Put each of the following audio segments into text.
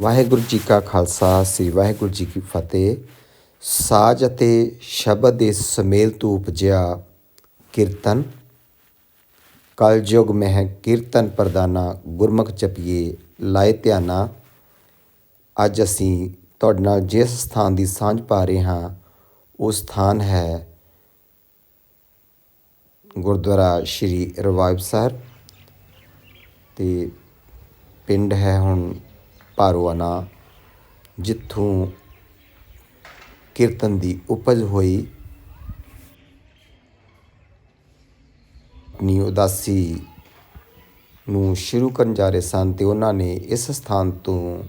ਵਾਹਿਗੁਰੂ ਜੀ ਕਾ ਖਾਲਸਾ, ਸ੍ਰੀ ਵਾਹਿਗੁਰੂ ਜੀ ਕੀ ਫਤਿਹ। ਸਾਜ ਅਤੇ ਸ਼ਬਦ ਦੇ ਸਮੇਲ ਤੋਂ ਉਪਜਿਆ ਕੀਰਤਨ। ਕਲਯੁਗ ਮਹਿ ਕੀਰਤਨ ਪ੍ਰਦਾਨਾ ਗੁਰਮੁਖ ਜਪੀਏ, ਲਾਏ ਧਿਆਨਾ। ਅੱਜ ਅਸੀਂ ਤੁਹਾਡੇ ਨਾਲ ਜਿਸ ਸਥਾਨ ਦੀ ਸਾਂਝ ਪਾ ਰਹੇ ਹਾਂ, ਉਹ ਸਥਾਨ ਹੈ ਗੁਰਦੁਆਰਾ ਸ਼੍ਰੀ ਰਵਾਇਬ ਸਾਹਿਬ। ਤੇ ਪਿੰਡ ਹੈ ਹੁਣ ਭਾਰੋਆਣਾ ਜਿੱਥੋਂ ਕੀਰਤਨ ਦੀ ਉਪਜ ਹੋਈ। ਆਪਣੀ ਉਦਾਸੀ ਨੂੰ ਸ਼ੁਰੂ ਕਰਨ ਜਾ ਰਹੇ ਸਨ ਤੇ ਉਹਨਾਂ ਨੇ ਇਸ ਸਥਾਨ ਤੋਂ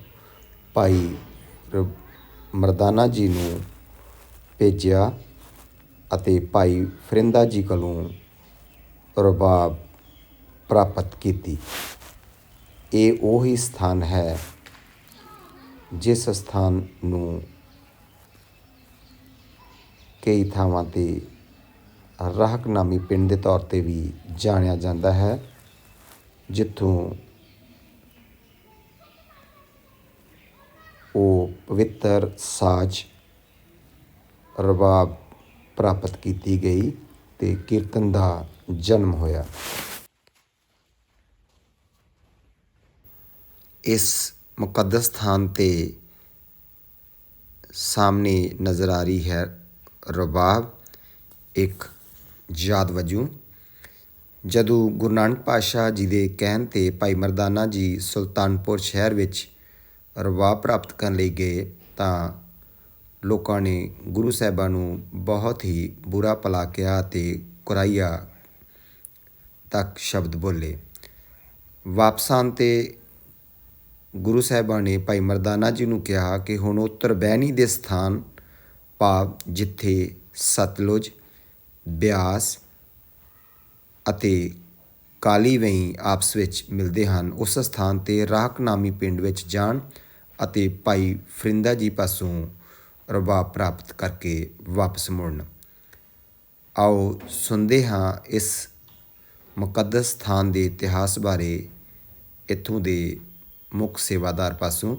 ਭਾਈ ਮਰਦਾਨਾ ਜੀ ਨੂੰ ਭੇਜਿਆ ਅਤੇ ਭਾਈ ਫਰਿੰਦਾ ਜੀ ਕੋਲੋਂ ਰਬਾਬ ਪ੍ਰਾਪਤ ਕੀਤੀ। ਇਹ ਉਹੀ ਸਥਾਨ ਹੈ ਜਿਸ ਸਥਾਨ ਨੂੰ ਕਈ ਥਾਵਾਂ ਤੇ ਰਾਹਕਨਾਮੀ ਪਿੰਡ ਦੇ ਤੌਰ ਤੇ ਵੀ ਜਾਣਿਆ ਜਾਂਦਾ ਹੈ, ਜਿੱਥੋਂ ਉਹ ਪਵਿੱਤਰ ਸਾਜ ਰਬਾਬ ਪ੍ਰਾਪਤ ਕੀਤੀ ਗਈ ਤੇ ਕੀਰਤਨ ਦਾ ਜਨਮ ਹੋਇਆ। ਇਸ ਮੁਕੱਦਸ ਸਥਾਨ ਤੇ ਸਾਹਮਣੇ ਨਜ਼ਰ ਆ ਰਹੀ ਹੈ ਰਬਾਬ, ਇੱਕ ਯਾਦ ਵਜੋਂ। ਜਦੋਂ ਗੁਰੂ ਨਾਨਕ ਪਾਤਸ਼ਾਹ ਜੀ ਦੇ ਕਹਿਣ ਤੇ ਭਾਈ ਮਰਦਾਨਾ ਜੀ ਸੁਲਤਾਨਪੁਰ ਸ਼ਹਿਰ ਵਿੱਚ ਰਬਾਬ ਪ੍ਰਾਪਤ ਕਰਨ ਲਈ ਗਏ ਤਾਂ ਲੋਕਾਂ ਨੇ ਗੁਰੂ ਸਾਹਿਬਾਂ ਨੂੰ ਬਹੁਤ ਹੀ ਬੁਰਾ ਭਲਾ ਕਿਹਾ ਤੇ ਕੁਰਾਈਆ ਤੱਕ ਸ਼ਬਦ ਬੋਲੇ। ਵਾਪਸ ਆਉਣ ਤੇ ਗੁਰੂ ਸਾਹਿਬਾਂ ਨੇ ਭਾਈ ਮਰਦਾਨਾ ਜੀ ਨੂੰ ਕਿਹਾ ਕਿ ਹੁਣ ਉਹ ਬਹਿਣੀ ਦੇ ਸਥਾਨ ਭਾਵ ਜਿੱਥੇ ਸਤਲੁਜ, ਬਿਆਸ ਅਤੇ ਕਾਲੀ ਵਈ ਆਪਸ ਵਿੱਚ ਮਿਲਦੇ ਹਨ, ਉਸ ਸਥਾਨ ਤੇ ਰਾਹਕਨਾਮੀ ਪਿੰਡ ਵਿੱਚ ਜਾਣ ਅਤੇ ਭਾਈ ਫਰਿੰਦਾ ਜੀ ਪਾਸੋਂ ਰਬਾਬ ਪ੍ਰਾਪਤ ਕਰਕੇ ਵਾਪਸ ਮੁੜਨ। ਆਓ ਸੁਣਦੇ ਹਾਂ ਇਸ ਮੁਕੱਦਸ ਸਥਾਨ ਦੇ ਇਤਿਹਾਸ ਬਾਰੇ, ਇੱਥੋਂ ਦੇ ਮੁੱਖ ਸੇਵਾਦਾਰ ਪਾਸੋਂ।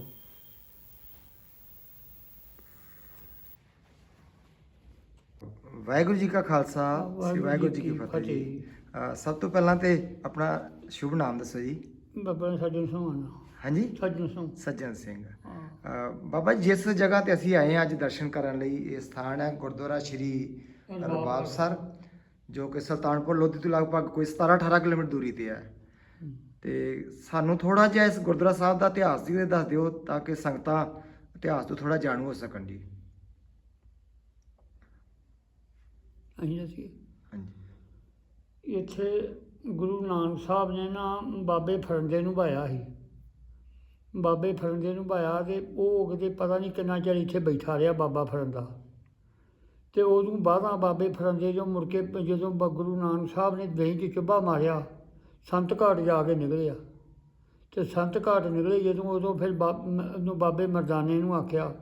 ਵਾਹਿਗੁਰੂ ਜੀ ਕਾ ਖਾਲਸਾ ਸ੍ਰੀ ਵਾਹਿਗੁਰੂ ਜੀ ਕੀ ਫਤਿਹ ਜੀ। ਅ, ਸਭ ਤੋਂ ਪਹਿਲਾਂ ਤੇ ਆਪਣਾ ਸ਼ੁਭ ਨਾਮ ਦੱਸੋ ਜੀ। ਬਾਬਾ ਨੇ ਸਾਡੇ ਸੋਹਣ। ਹਾਂਜੀ? ਸਾਡੇ ਸੋਹਣ। ਸੱਜਣ ਸਿੰਘ। ਅ, ਬਾਬਾ ਜੀ, ਜਿਸ ਜਗ੍ਹਾ ਤੇ ਅਸੀਂ ਆਏ ਹਾਂ ਅੱਜ ਦਰਸ਼ਨ ਕਰਨ ਲਈ ਇਹ ਸਥਾਨ ਹੈ ਗੁਰਦੁਆਰਾ ਸ਼੍ਰੀ ਰਬਾਬਸਰ ਜੋ ਕਿ ਸੁਲਤਾਨਪੁਰ ਲੋਧੀ ਤੋਂ ਲਗਭਗ ਕੋਈ 17 18 ਕਿਲੋਮੀਟਰ ਦੂਰੀ ਤੇ ਹੈ। ਤੇ ਸਾਨੂੰ ਥੋੜਾ ਜਿਹਾ ਇਸ ਗੁਰਦੁਆਰਾ ਸਾਹਿਬ ਦਾ ਇਤਿਹਾਸ ਜੀ ਦੱਸ ਦਿਓ ਤਾਂ ਕਿ ਸੰਗਤਾਂ ਇਤਿਹਾਸ ਤੋਂ ਥੋੜਾ ਜਾਣੂ ਹੋ ਸਕਣ ਜੀ। ਅਸੀਂ ਅਸੀਂ ਹਾਂਜੀ। ਇੱਥੇ ਗੁਰੂ ਨਾਨਕ ਸਾਹਿਬ ਨੇ ਨਾ ਬਾਬੇ ਫਰੰਦੇ ਨੂੰ ਭਾਇਆ ਸੀ। ਬਾਬੇ ਫਰੰਦੇ ਨੂੰ ਭਾਇਆ ਤੇ ਉਹ ਕਿਤੇ ਪਤਾ ਨਹੀਂ ਕਿੰਨਾ ਚਿਰ ਇੱਥੇ ਬੈਠਾ ਰਿਹਾ ਬਾਬਾ ਫਰੰਦਾ ਤੇ ਉਦੋਂ ਬਾਅਦਾਂ ਬਾਬੇ ਫਰੰਦੇ ਜੋ ਮੁੜ ਕੇ ਜਦੋਂ ਗੁਰੂ ਨਾਨਕ ਸਾਹਿਬ ਨੇ ਦਹੀਂ 'ਚ ਚੁੱਭਾ ਮਾਰਿਆ ਸੰਤ ਘਾਟ ਜਾ ਕੇ ਨਿਕਲਿਆ ਤੇ ਸੰਤ ਘਾਟ ਨਿਕਲੇ ਜਦੋਂ ਉਦੋਂ ਫਿਰ ਬਾ- ਬਾਬੇ ਮਰਦਾਨੇ ਨੂੰ ਆਖਿਆ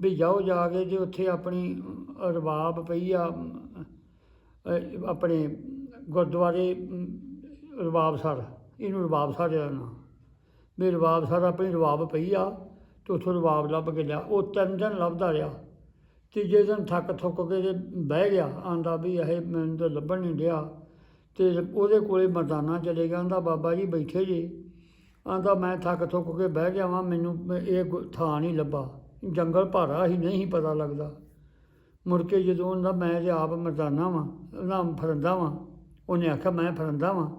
ਵੀ ਜਾਓ ਜਾ ਕੇ ਜੇ ਉੱਥੇ ਆਪਣੀ ਅ, ਰਬਾਬ ਪਈ ਆ ਆਪਣੇ ਗੁਰਦੁਆਰੇ ਅਮ, ਰਬਾਬ ਸਰ ਇਹਨੂੰ ਰਬਾਬ ਸਰ ਦਾ ਨਾਂ ਵੀ ਰਬਾਬ ਸਰ ਆਪਣੀ ਰਬਾਬ ਪਈ ਆ ਤੇ ਉੱਥੋਂ ਰਬਾਬ ਲੱਭ ਕੇ ਲਿਆ। ਉਹ ਤਿੰਨ ਦਿਨ ਲੱਭਦਾ ਰਿਹਾ। ਤੀਜੇ ਦਿਨ ਥੱਕ ਥੁੱਕ ਕੇ ਤੇ ਬਹਿ ਗਿਆ। ਆਂਦਾ ਵੀ ਇਹ ਮੈਨੂੰ ਤਾਂ ਲੱਭਣ ਨਹੀਂ ਰਿਹਾ ਤੇ ਉਹਦੇ ਕੋਲੇ ਮਰਦਾਨਾ ਚਲੇ ਗਿਆ ਆਂਦਾ, ਬਾਬਾ ਜੀ, ਬੈਠੇ ਜੀ। ਆਂਦਾ, ਮੈਂ ਥੱਕ ਥੁੱਕ ਕੇ ਬਹਿ ਗਿਆ ਵਾਂ, ਮੈਨੂੰ ਇਹ ਗੁ- ਥਾਂ ਨਹੀਂ ਲੱਭਾ। ਜੰਗਲ ਭਾਰਾ ਹੀ ਨਹੀਂ ਪਤਾ ਲੱਗਦਾ। ਮੁੜ ਕੇ ਜਦੋਂ ਦਾ ਮੈਂ ਜੇ ਆਪ ਮਰਦਾਨਾ ਵਾਂ ਉਹਦਾ ਫਰੰਦਾ ਵਾਂ। ਉਹਨੇ ਆਖਿਆ, ਮੈਂ ਫਰੰਦਾ ਵਾਂ।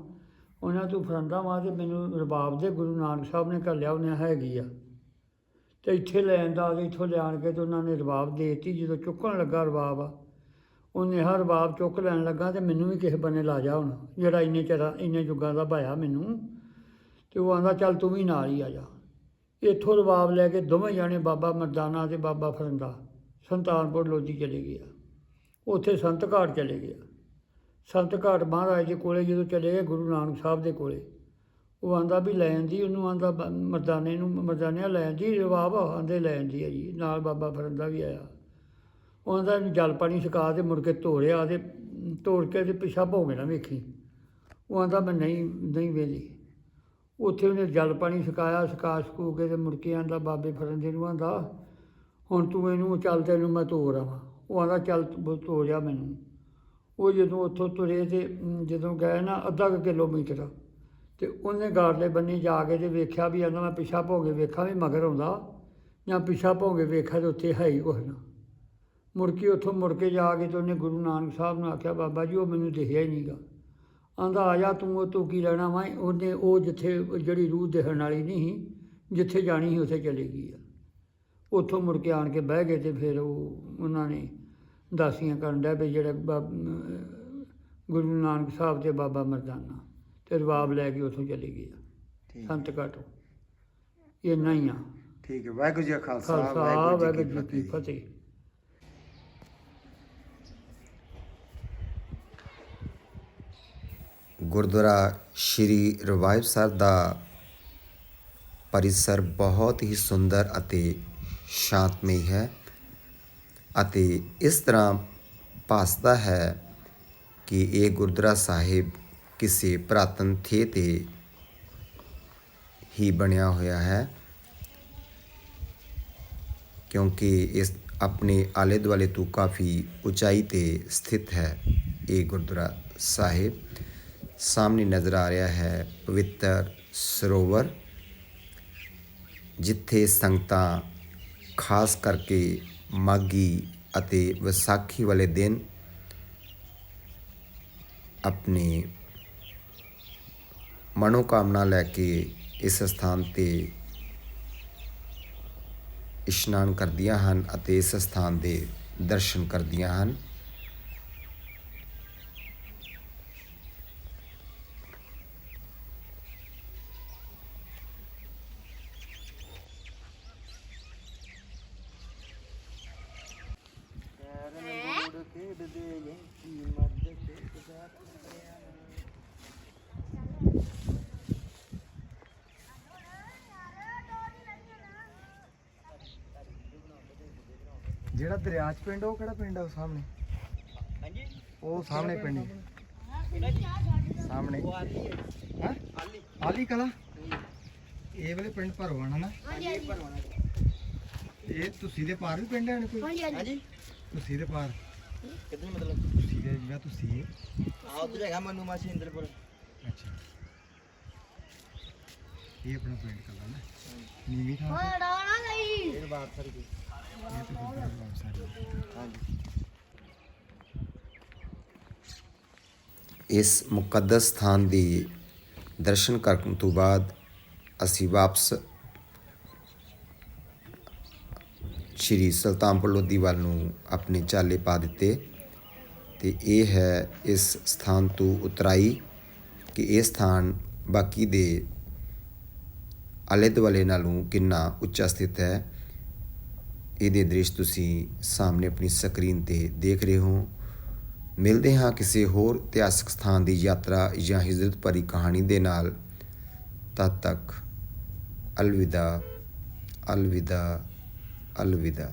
ਉਹਨਾਂ ਤੂੰ ਫਰੰਦਾ ਵਾਂ ਤੇ ਮੈਨੂੰ ਰਬਾਬ ਦੇ ਗੁਰੂ ਨਾਨਕ ਸਾਹਿਬ ਨੇ ਘੱਲਿਆ, ਉਹਨੇ ਹੈਗੀ ਆ। ਤੇ ਇੱਥੇ ਲੈਣ ਦਾ ਤੇ ਇੱਥੋਂ ਲਿਆਣ ਕੇ ਤੇ ਉਹਨਾਂ ਨੇ ਰਬਾਬ ਦੇ ਦਿੱਤੀ। ਜਦੋਂ ਚੁੱਕਣ ਲੱਗਾ ਰਬਾਬ ਆ ਉਹਨੇ ਹਰ ਰਬਾਬ ਚੁੱਕ ਲੈਣ ਲੱਗਾ ਤੇ ਮੈਨੂੰ ਵੀ ਕਿਸੇ ਬੰਨੇ ਲਾ ਜਾ ਹੁਣ। ਜਿਹੜਾ ਇੰਨੇ ਚਿਰ, ਇੰਨੇ ਯੁੱਗਾਂ ਦਾ ਭਾਇਆ ਮੈਨੂੰ। ਤੇ ਉਹ ਆਂਦਾ, ਚੱਲ ਤੂੰ ਵੀ ਨਾਲ ਹੀ ਆ ਜਾ। ਇੱਥੋਂ ਰਬਾਬ ਲੈ ਕੇ ਦੋਵੇਂ ਜਾਣੇ ਬਾਬਾ ਮਰਦਾਨਾ ਤੇ ਬਾਬਾ ਫਰੰਦਾ, ਸੰਤਾਨਪੁਰ ਲੋਧੀ ਚਲੇ ਗਿਆ। ਉੱਥੇ ਸੰਤ ਘਾਟ ਚਲੇ ਗਿਆ। ਸੰਤ ਘਾਟ ਮਹਾਰਾਜ ਦੇ ਕੋਲੇ ਜਦੋਂ ਚਲੇ ਗਏ, ਗੁਰੂ ਨਾਨਕ ਸਾਹਿਬ ਦੇ ਕੋਲੇ। ਉਹ ਆਂਦਾ ਵੀ ਲੈ ਆਂਦੀ ਉਹਨੂੰ ਆਂਦਾ ਮਰਦਾਨੇ ਨੂੰ, ਮਰਦਾਨਿਆ ਲੈ ਆਂਦੀ ਰਬਾਬ ਆਂਦੇ ਲੈ ਆਂਦੀ ਆ ਜੀ। ਨਾਲ ਬਾਬਾ ਫਰੰਦਾ ਵੀ ਆਇਆ। ਉਹਨਾਂ ਦਾ ਜਲ ਪਾਣੀ ਛਕਾ ਤੇ ਮੁੜ ਕੇ ਧੋਰਿਆ ਤੇ ਤੋੜ ਕੇ ਤੇ ਪਿਛਾ ਭੋਗੇ ਨਾ ਵੇਖੀ। ਉਹ ਆਂਦਾ ਮੈਂ ਨਹੀਂ ਨਹੀਂ ਵੇਲੀ। ਉੱਥੇ ਉਹਨੇ ਜਲ ਪਾਣੀ ਛਕਾਇਆ ਛਕਾ ਛਕੂ ਕੇ ਤੇ ਮੁੜ ਕੇ ਆਂਦਾ ਬਾਬੇ ਫਰੰਦੇ ਨੂੰ ਆਂਦਾ, ਹੁਣ ਤੂੰ ਇਹਨੂੰ ਚੱਲ ਤੈਨੂੰ ਮੈਂ ਤੋਰ ਆਵਾਂ ਉਹ ਆਂਦਾ, ਚੱਲ ਤੂੰ ਤੋਰਿਆ ਮੈਨੂੰ। ਉਹ ਜਦੋਂ ਉੱਥੋਂ ਤੁਰੇ ਤੇ ਜਦੋਂ ਗਏ ਨਾ ਅੱਧਾ ਕੁ ਕਿਲੋਮੀਟਰ ਤੇ ਉਹਨੇ ਗਾਰਲੇ ਬੰਨੀ ਜਾ ਕੇ ਤੇ ਵੇਖਿਆ ਵੀ ਆਂਦਾ ਮੈਂ ਪਿੱਛਾ ਭੋਗੇ ਵੇਖਾਂ ਵੀ ਮਗਰ ਆਉਂਦਾ ਜਾਂ ਪਿੱਛਾ ਭੋਗੇ ਵੇਖਿਆ ਤੇ ਉੱਥੇ ਹੈ ਹੀ ਕੁਛ ਨਾ। ਮੁੜ ਕੇ ਉੱਥੋਂ ਮੁੜ ਕੇ ਜਾ ਕੇ ਤੇ ਉਹਨੇ ਗੁਰੂ ਨਾਨਕ ਸਾਹਿਬ ਨੂੰ ਆਖਿਆ ਬਾਬਾ ਜੀ ਉਹ ਮੈਨੂੰ ਦਿਖਿਆ ਹੀ ਨਹੀਂਗਾ ਆਂਦਾ ਆ ਜਾ ਤੂੰ ਉਹ ਤੋਂ ਕੀ ਲੈਣਾ ਵਾ? ਉਹਨੇ ਉਹ ਜਿੱਥੇ ਜਿਹੜੀ ਰੂਹ ਦਿਖਣ ਵਾਲੀ ਨਹੀਂ ਜਿੱਥੇ ਜਾਣੀ ਸੀ ਉੱਥੇ ਚਲੀ ਗਈ ਆ। ਉੱਥੋਂ ਮੁੜ ਕੇ ਆਣ ਕੇ ਬਹਿ ਗਏ ਤੇ ਫਿਰ ਉਹ ਉਹਨਾਂ ਨੇ ਦਾਸੀਆਂ ਕਰਨ ਡਿਆ ਵੀ ਜਿਹੜੇ ਗੁਰੂ ਨਾਨਕ ਸਾਹਿਬ ਤੇ ਬਾਬਾ ਮਰਦਾਨਾ ਤੇ ਰਵਾਬ ਲੈ ਕੇ ਉੱਥੋਂ ਚਲੀ ਗਈ ਆ। ਸੰਤ ਘਾਟੋ। ਇੰਨਾ ਹੀ ਆ। ਠੀਕ ਹੈ ਵਾਹਿਗੁਰੂ ਜੀ ਖਾਲਸਾ ਵਾਹਿਗੁਰੂ ਜੀ ਕੀ ਫਤਿਹ। ਗੁਰਦੁਆਰਾ ਸ਼੍ਰੀ ਰਵਾਇਬ ਸਰ ਦਾ ਪਰਿਸਰ ਬਹੁਤ ਹੀ ਸੁੰਦਰ ਅਤੇ ਸ਼ਾਂਤਮਈ ਹੈ ਅਤੇ ਇਸ ਤਰ੍ਹਾਂ ਭਾਸਦਾ ਹੈ ਕਿ ਇਹ ਗੁਰਦੁਆਰਾ ਸਾਹਿਬ ਕਿਸੇ ਪ੍ਰਾਤਨ ਥੇ ਤੇ ਹੀ ਬਣਿਆ ਹੋਇਆ ਹੈ, ਕਿਉਂਕਿ ਇਸ ਆਪਣੇ ਆਲੇ ਦੁਆਲੇ ਤੋਂ ਕਾਫੀ ਉਚਾਈ ਤੇ ਸਥਿਤ ਹੈ ਇਹ ਗੁਰਦੁਆਰਾ ਸਾਹਿਬ। ਸਾਹਮਣੇ ਨਜ਼ਰ ਆ ਰਿਹਾ ਹੈ ਪਵਿੱਤਰ ਸਰੋਵਰ, ਜਿੱਥੇ ਸੰਗਤਾਂ ਖਾਸ ਕਰਕੇ ਮਾਗੀ ਅਤੇ ਵਿਸਾਖੀ ਵਾਲੇ ਦਿਨ ਆਪਣੀ ਮਨੋਕਾਮਨਾ ਲੈ ਕੇ ਇਸ ਸਥਾਨ ਤੇ ਇਸ਼ਨਾਨ ਕਰਦੀਆਂ ਹਨ ਅਤੇ ਇਸ ਸਥਾਨ ਦੇ ਦਰਸ਼ਨ ਕਰਦੀਆਂ ਹਨ। ਜਿਹੜਾ ਦਰਿਆ 'ਚ ਪਿੰਡ ਉਹ ਕਿਹੜਾ ਪਿੰਡ ਆ ਉਹ ਸਾਹਮਣੇ? ਹਾਂਜੀ। ਉਹ ਸਾਹਮਣੇ ਪਿੰਡ ਹੀ। ਸਾਹਮਣੇ। ਹਾਂ। ਆਲੀ। ਕਲਾ? ਇਹ ਵਾਲੇ ਪਿੰਡ ਭਰਵਾਣਾ ਨਾ? ਇਹ ਤੁਸੀਂ ਦੇ ਪਾਰ ਵੀ ਪਿੰਡ ਹੈ ਕੋਈ? ਹਾਂਜੀ ਤੁਸੀਂ ਦੇ ਪਾਰ। ਕਿੱਦਾਂ ਮਤਲਬ? ਤੁਸੀਂ ਦੇ ਜਿਹੜਾ ਤੁਸੀਂ। ਹੈ ਆ ਉਧਰ ਹੈਗਾ ਮਨੂ ਮਾਸੀ ਇੰਦਰਪੁਰ। ਅੱਛਾ। ਇਹ ਆਪਣਾ ਪਿੰਡ ਕਲਾ ਨਾ। ਨੀਵੀਂ ਥਾਂ ਤੇ। ਇਹ ਬਾਤ ਸਰ ਦੀ ਇਹ ਤੇ ਗੁਰਦੁਆਰਾ ਬਾਬਾ ਸਾਹਿਬ ਹਾਂਜੀ ਇਸ ਮੁਕੱਦਸ ਸਥਾਨ ਦੇ ਦਰਸ਼ਨ ਕਰਨ ਤੋਂ ਬਾਅਦ ਅਸੀਂ ਵਾਪਸ ਸ਼੍ਰੀ ਸੁਲਤਾਨਪੁਰ ਲੋਧੀ ਵੱਲ ਨੂੰ ਆਪਣੇ ਚਾਲੇ ਪਾ ਦਿੱਤੇ ਤੇ ਇਹ ਹੈ ਇਸ ਸਥਾਨ ਤੋਂ ਉਤਰਾਈ ਕਿ ਇਹ ਸਥਾਨ ਬਾਕੀ ਦੇ ਆਲੇ ਦੁਆਲੇ ਨਾਲੋਂ ਕਿੰਨਾ ਉੱਚਾ ਸਥਿਤ ਹੈ। ਇਹਦੇ ਦ੍ਰਿਸ਼ ਤੁਸੀਂ ਸਾਹਮਣੇ ਆਪਣੀ ਸਕਰੀਨ ਤੇ ਦੇਖ ਰਹੇ ਹੋ। ਮਿਲਦੇ ਹਾਂ ਕਿਸੇ ਹੋਰ ਇਤਿਹਾਸਕ ਸਥਾਨ ਦੀ ਯਾਤਰਾ ਜਾਂ ਹਿਜਰਤ ਭਰੀ ਕਹਾਣੀ ਦੇ ਨਾਲ। ਤਦ ਤੱਕ ਅਲਵਿਦਾ ਅਲਵਿਦਾ ਅਲਵਿਦਾ।